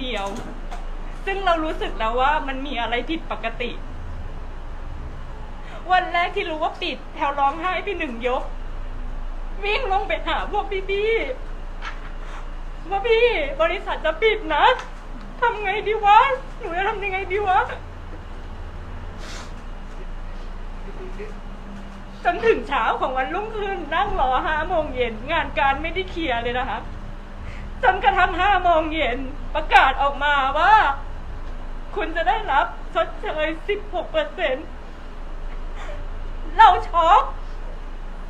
เดียว ซึ่งเรารู้สึกแล้วว่ามันมีอะไรผิดปกติ วันแรกที่รู้ว่าปิดแถวร้องไห้พี่หนึ่งยก วิ่งลงไปหาพวกพี่ๆว่าพี่บริษัทจะปิดนะทำไงดีวะ หนูจะทำยังไงดีวะ จนถึงเช้าของวันรุ่งขึ้นนั่งรอห้าโมงเย็นงานการไม่ได้เคลียร์เลยนะคะ จนกระทั่งห้าโมงเย็นประกาศออกมาว่า คุณจะได้รับชดเชยสิบหกเปอร์เซ็นเราช็อก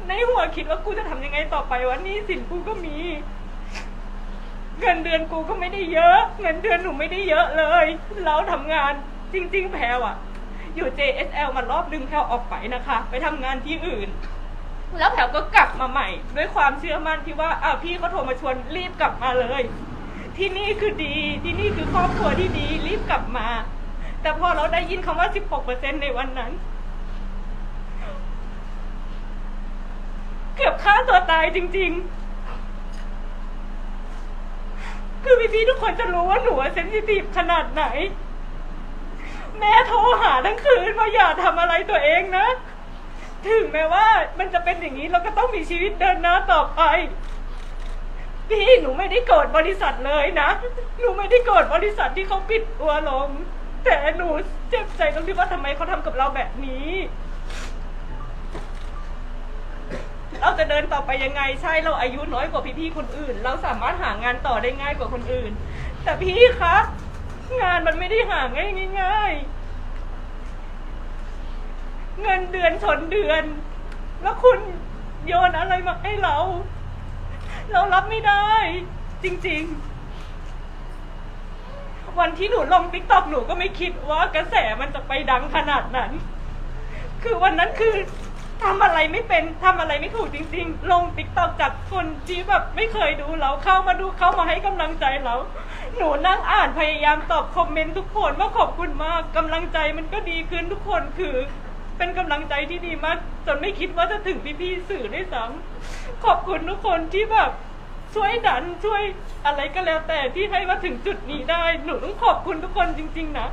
ในหัวคิดว่ากูจะทำยังไงต่อไปวะหนี่สินกูก็มี เงินเดือนกูก็ไม่ได้เยอะ เงินเดือนหนูไม่ได้เยอะเลย เราทำงานจริง ๆ แพลวอะอยู่ JSL มารอบดึงแพลวออกไปนะคะ ไปทำงานที่อื่น แล้วแพลวก็กลับมาใหม่ ด้วยความเชื่อมั่นที่ว่าอ้าวพี่เขาโทรมาชวนรีบกลับมาเลย ที่นี่คือดี ที่นี่คือครอบครัวที่ดี รีบกลับมา แต่พอเราได้ยินคำว่า 16%ในวันนั้น เกือบฆ่าตัวตายจริง ๆคือพี่ๆทุกคนจะรู้ว่าหนูเซนซิทีฟขนาดไหน แม่โทรหาทั้งคืนว่าอย่าทำอะไรตัวเองนะ ถึงแม้ว่ามันจะเป็นอย่างนี้เราก็ต้องมีชีวิตเดินหน้าต่อไป พี่หนูไม่ได้โกรธบริษัทเลยนะ หนูไม่ได้โกรธบริษัทที่เขาปิดตัวลง แต่หนูเจ็บใจตรงที่ว่าทำไมเขาทำกับเราแบบนี้ เราจะเดินต่อไปยังไงใช่เราอายุน้อยกว่าพี่ๆคนอื่น เราสามารถหางานต่อได้ง่ายกว่าคนอื่น แต่พี่คะงานมันไม่ได้หาง่ายง่ายๆ เงินเดือนชนเดือน แล้วคุณโยนอะไรมาให้เรา เรารับไม่ได้ จริง ๆ วันที่หนูลงติ๊กต็อกหนูก็ไม่คิดว่ากระแสมันจะไปดังขนาดนั้น คือวันนั้นคือทำอะไรไม่เป็นทำอะไรไม่ถูกจริง ๆ ลงติ๊กต็อกจากคนที่แบบไม่เคยดูเราเข้ามาดูเข้ามาให้กำลังใจเรา หนูนั่งอ่านพยายามตอบคอมเมนต์ทุกคนว่าขอบคุณมากกำลังใจมันก็ดีขึ้นทุกคนคือ เป็นกำลังใจที่ดีมาก จนไม่คิดว่าจะถึงพี่ๆสื่อด้วยซ้ำขอบคุณทุกคนที่แบบช่วยดันช่วยอะไรก็แล้วแต่ที่ให้มาถึงจุดนี้ได้ หนูต้องขอบคุณทุกคนจริง ๆ นะ